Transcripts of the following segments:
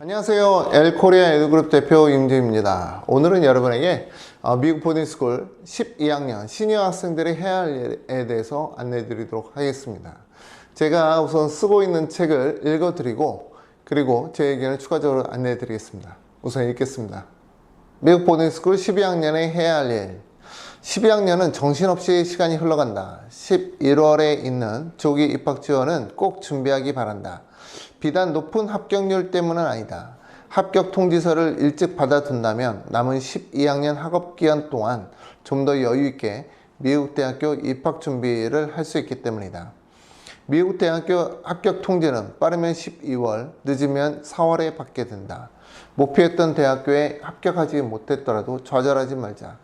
안녕하세요. 엘코리아 에듀그룹 대표 임주입니다. 오늘은 여러분에게 어, 미국 보딩스쿨 12학년 시니어 학생들이 해야 할 일에 대해서 안내해 드리도록 하겠습니다. 제가 우선 쓰고 있는 책을 읽어 드리고 그리고 제 의견을 추가적으로 안내해 드리겠습니다. 우선 읽겠습니다. 미국 보딩스쿨 12학년의 해야 할 일. 12학년은 정신없이 시간이 흘러간다. 11월에 있는 조기 입학 지원은 꼭 준비하기 바란다. 비단 높은 합격률 때문은 아니다. 합격 통지서를 일찍 받아둔다면 남은 12학년 학업 기간 동안 좀 더 여유 있게 미국 대학교 입학 준비를 할 수 있기 때문이다. 미국 대학교 합격 통지는 빠르면 12월, 늦으면 4월에 받게 된다. 목표했던 대학교에 합격하지 못했더라도 좌절하지 말자.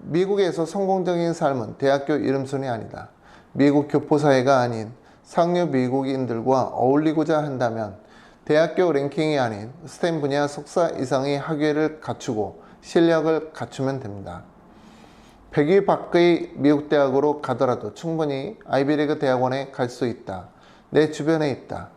미국에서 성공적인 삶은 대학교 이름순이 아니다. 미국 교포사회가 아닌 상류 미국인들과 어울리고자 한다면 대학교 랭킹이 아닌 스템 분야 석사 이상의 학위를 갖추고 실력을 갖추면 됩니다. 100위 밖의 미국 대학으로 가더라도 충분히 아이비리그 대학원에 갈 수 있다. 내 주변에 있다.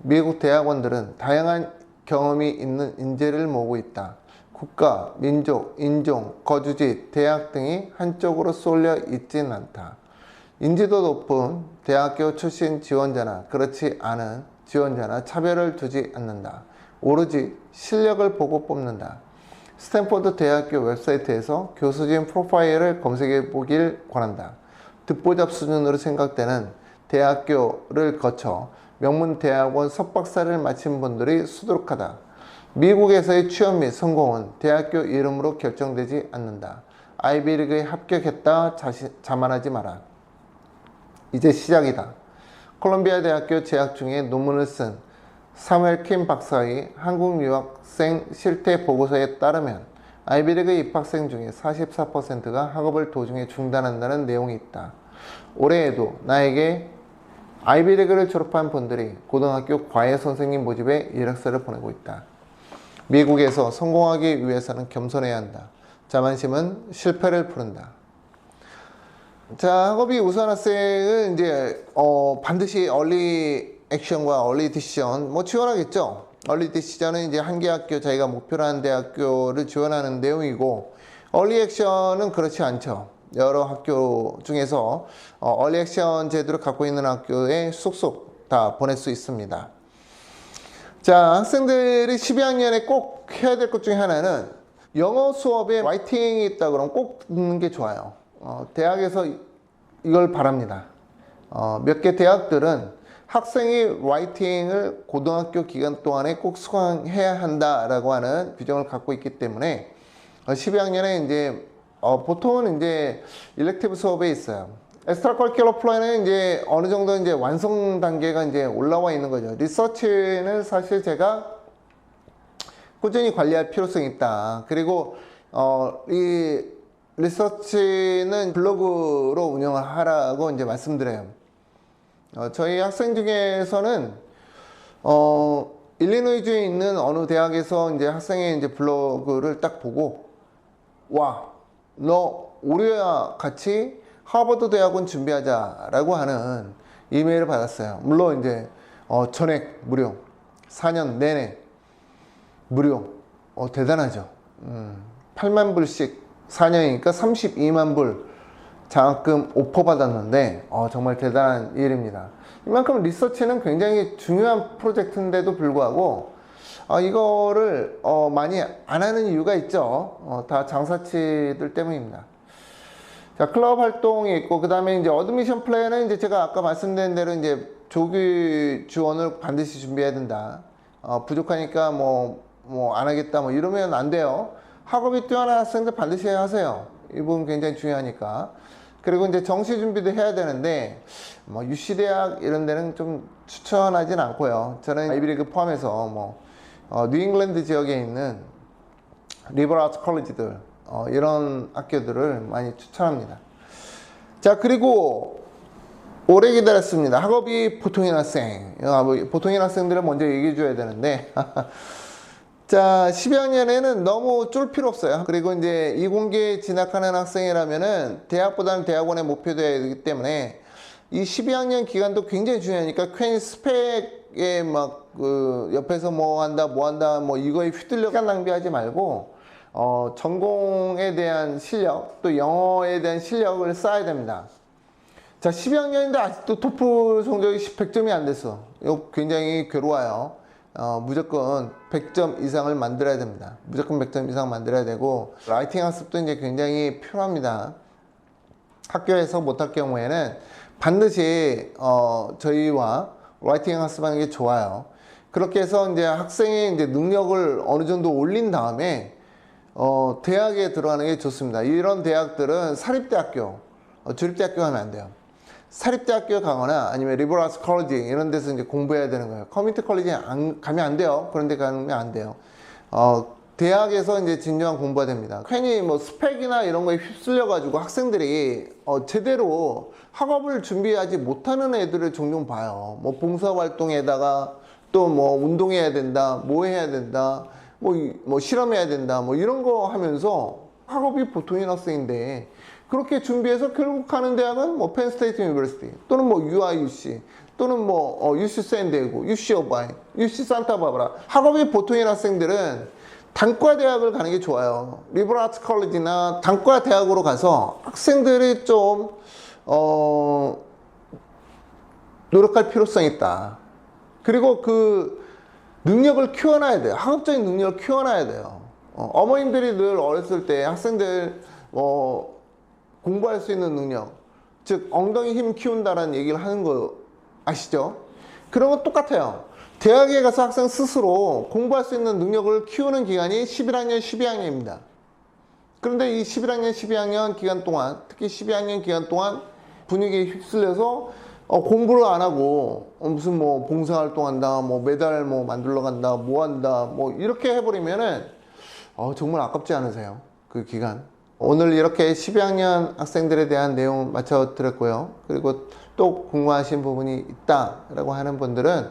미국 대학원들은 다양한 경험이 있는 인재를 모으고 있다. 국가, 민족, 인종, 거주지, 대학 등이 한쪽으로 쏠려 있진 않다. 인지도 높은 대학교 출신 지원자나 그렇지 않은 지원자나 차별을 두지 않는다. 오로지 실력을 보고 뽑는다. 스탠포드 대학교 웹사이트에서 교수진 프로파일을 검색해 보길 권한다. 듣보잡 수준으로 생각되는 대학교를 거쳐 명문 대학원 석박사를 마친 분들이 수두룩하다. 미국에서의 취업 및 성공은 대학교 이름으로 결정되지 않는다. 아이비리그에 합격했다 자시, 자만하지 마라. 이제 시작이다. 콜롬비아 대학교 재학 중에 논문을 쓴 사무엘 킴 박사의 한국 유학생 실태 보고서에 따르면 아이비리그 입학생 중에 44%가 학업을 도중에 중단한다는 내용이 있다. 올해에도 나에게 아이비리그를 졸업한 분들이 고등학교 과외 선생님 모집에 이력서를 보내고 있다. 미국에서 성공하기 위해서는 겸손해야 한다. 자만심은 실패를 부른다. 자, 학업이 우수한 학생은 이제 어, 반드시 얼리 액션과 얼리 디시전 뭐 지원하겠죠. 얼리 디시전은 이제 한 개 학교 자기가 목표로 하는 대학교를 지원하는 내용이고 얼리 액션은 그렇지 않죠. 여러 학교 중에서 어, 얼리 액션 제도를 갖고 있는 학교에 쏙쏙 다 보낼 수 있습니다. 자, 학생들이 12학년에 꼭 해야 될 것 중에 하나는 영어 수업에 라이팅이 있다 그러면 꼭 듣는 게 좋아요. 어, 대학에서 이걸 바랍니다. 어, 몇 개 대학들은 학생이 라이팅을 고등학교 기간 동안에 꼭 수강해야 한다라고 하는 규정을 갖고 있기 때문에 어, 12학년에 이제 어, 보통은 이제 일렉티브 수업에 있어요. 엑스트라 커리큘러 플랜은 이제 어느 정도 이제 완성 단계가 이제 올라와 있는 거죠. 리서치는 사실 제가 꾸준히 관리할 필요성이 있다. 그리고 어, 이 리서치는 블로그로 운영을 하라고 이제 말씀드려요. 어, 저희 학생 중에서는 어, 일리노이주에 있는 어느 대학에서 이제 학생의 이제 블로그를 딱 보고 와, 너 우리와 같이 하버드 대학원 준비하자라고 하는 이메일을 받았어요. 물론 이제 어, 전액 무료, 4년 내내 무료. 어, 대단하죠. 음, 8만 불씩 4년이니까 32만 불 장학금 오퍼 받았는데 어, 정말 대단한 일입니다. 이만큼 리서치는 굉장히 중요한 프로젝트인데도 불구하고 어, 이거를 어, 많이 안 하는 이유가 있죠. 어, 다 장사치들 때문입니다. 자, 클럽 활동이 있고, 그 다음에 이제 어드미션 플랜은 이제 제가 아까 말씀드린 대로 이제 조기 지원을 반드시 준비해야 된다. 어, 부족하니까 뭐, 뭐, 안 하겠다, 뭐, 이러면 안 돼요. 학업이 뛰어난 학생들 반드시 해야 하세요. 이 부분 굉장히 중요하니까. 그리고 이제 정시 준비도 해야 되는데, 뭐, UC대학 이런 데는 좀 추천하진 않고요. 저는 아이비리그 포함해서 뭐, 어, 뉴잉글랜드 지역에 있는 리버럴 아트 컬리지들, 어, 이런 학교들을 많이 추천합니다. 자, 그리고 오래 기다렸습니다. 학업이 보통인 학생. 아, 뭐, 보통인 학생들은 먼저 얘기해 줘야 되는데. 자, 12학년에는 너무 쫄 필요 없어요. 그리고 이제 이공계에 진학하는 학생이라면은 대학보다는 대학원에 목표돼야 되기 때문에 이 12학년 기간도 굉장히 중요하니까 괜히 스펙에 막 그 옆에서 뭐 한다 뭐 한다 뭐 이거에 휘둘려 시간 낭비하지 말고 어, 전공에 대한 실력 또 영어에 대한 실력을 쌓아야 됩니다. 자 12학년인데 아직도 토플 성적이 100점이 안 됐어. 이거 굉장히 괴로워요. 어, 무조건 100점 이상을 만들어야 됩니다. 무조건 100점 이상 만들어야 되고 라이팅 학습도 이제 굉장히 필요합니다. 학교에서 못할 경우에는 반드시 어, 저희와 라이팅 학습하는 게 좋아요. 그렇게 해서 이제 학생의 이제 능력을 어느 정도 올린 다음에 어, 대학에 들어가는 게 좋습니다. 이런 대학들은 사립대학교, 어, 주립대학교 가면 안 돼요. 사립대학교 가거나 아니면 리버럴스 컬리지 이런 데서 이제 공부해야 되는 거예요. 커뮤니티 컬리지 안, 가면 안 돼요. 그런 데 가면 안 돼요. 어, 대학에서 이제 진정한 공부가 됩니다. 괜히 뭐 스펙이나 이런 거에 휩쓸려 가지고 학생들이 어, 제대로 학업을 준비하지 못하는 애들을 종종 봐요. 뭐 봉사 활동에다가 또 뭐 운동해야 된다, 뭐 해야 된다, 뭐, 이- 뭐 실험해야 된다, 뭐 이런 거 하면서 학업이 보통인 학생인데 그렇게 준비해서 결국 가는 대학은 뭐 펜스테이트 유니버시티 또는 뭐 UIUC 또는 뭐 어, UC 샌디에고, UC 오바인, UC 산타바바라 학업이 보통인 학생들은 단과 대학을 가는 게 좋아요. 리버럴 아츠 컬리지나 단과 대학으로 가서 학생들이 좀 어, 노력할 필요성이 있다. 그리고 그 능력을 키워놔야 돼요. 학업적인 능력을 키워놔야 돼요. 어, 머님들이 늘 어렸을 때 학생들 뭐 공부할 수 있는 능력, 즉 엉덩이 힘 키운다라는 얘기를 하는 거 아시죠? 그런 건 똑같아요. 대학에 가서 학생 스스로 공부할 수 있는 능력을 키우는 기간이 11학년, 12학년입니다. 그런데 이 11학년, 12학년 기간 동안, 특히 12학년 기간 동안 분위기에 휩쓸려서 어, 공부를 안 하고 어, 무슨 뭐 봉사활동 한다, 뭐 메달 뭐 만들러 간다, 뭐 한다, 뭐 이렇게 해버리면은 어, 정말 아깝지 않으세요? 그 기간. 오늘 이렇게 12학년 학생들에 대한 내용 맞춰 드렸고요. 그리고 또 궁금하신 부분이 있다라고 하는 분들은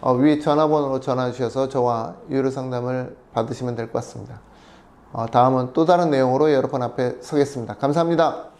어, 위에 전화번호로 전화 주셔서 저와 유료 상담을 받으시면 될 것 같습니다. 어, 다음은 또 다른 내용으로 여러분 앞에 서겠습니다. 감사합니다.